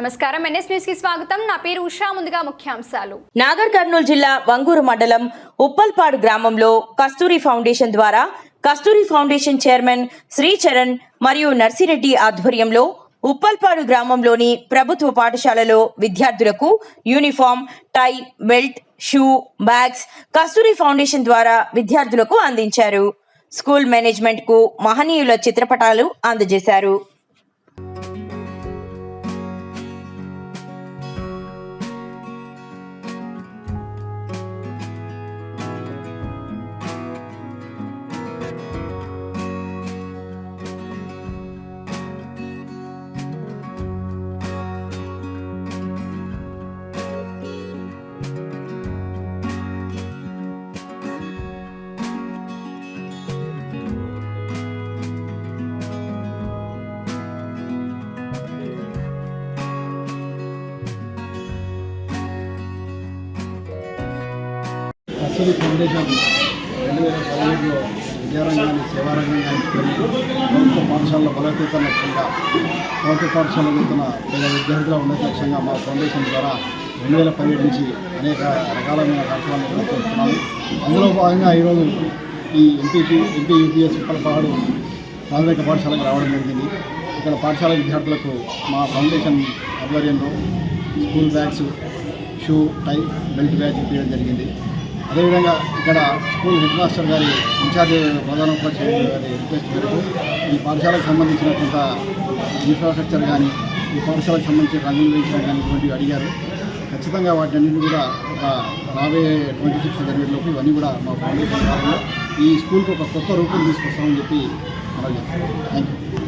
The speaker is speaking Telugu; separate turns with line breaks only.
నమస్కారం. ఎన్ఎస్ న్యూస్కి స్వాగతం. నా పేరు ఉషా. ముందుగా ముఖ్యాంశాలు.
నాగర్ కర్నూలు జిల్లా వంగూరు మండలం ఉప్పల్పాడు గ్రామంలో కస్తూరి ఫౌండేషన్ ద్వారా కస్తూరి ఫౌండేషన్ చైర్మన్ శ్రీచరణ్ మరియు నర్సిరెడ్డి ఆధ్వర్యంలో ఉప్పల్పాడు గ్రామంలోని ప్రభుత్వ పాఠశాలలో విద్యార్థులకు uniform tie belt shoe bags Kasturi foundation ద్వారా విద్యార్థులకు అందించారు. స్కూల్ మేనేజ్మెంట్కు మహనీయుల చిత్రపటాలు అందజేశారు.
కస్తూరి ఫౌండేషన్ రెండు వేల పదిహేడులో విద్యారంగాన్ని సేవారంగాన్ని ప్రభుత్వ పాఠశాలలో బలోపేతం లక్ష్యంగా ప్రభుత్వ పాఠశాలలో వెళ్తున్న పేద విద్యార్థుల ఉన్నత లక్ష్యంగా మా ఫౌండేషన్ ద్వారా రెండు వేల పదిహేడు నుంచి అనేక రకాలైన కార్యక్రమాలు నిర్వహిస్తున్నాము. అందులో భాగంగా ఈరోజు ఈ ఎంపీపీ ఎంపీ యూపీఎస్ ఉప్పలపాడు ప్రాథమిక పాఠశాలకు రావడం జరిగింది. ఇక్కడ పాఠశాల విద్యార్థులకు మా ఫౌండేషన్ ఆధ్వర్యంలో school bags shoe tie belt bag ఇప్పించడం జరిగింది. అదేవిధంగా ఇక్కడ స్కూల్ హెడ్ మాస్టర్ గారి ఇన్ఛార్జ్ ప్రధానోపాధ్యాయులు గారి రిక్వెస్ట్ మేరకు ఈ పాఠశాలకు సంబంధించిన కొంత ఇన్ఫ్రాస్ట్రక్చర్ కానీ ఈ పాఠశాలకు సంబంధించిన రంగులు వేయించడం కానీ ఇటువంటివి అడిగారు. ఖచ్చితంగా వాటిని కూడా ఒక రాబోయే ట్వంటీ సిక్స్ జనవరిలోపు ఇవన్నీ కూడా మా ఫౌండేషన్ ఈ స్కూల్కి ఒక కొత్త రూపం తీసుకొస్తామని చెప్పి మనం చెప్తాం థ్యాంక్ యూ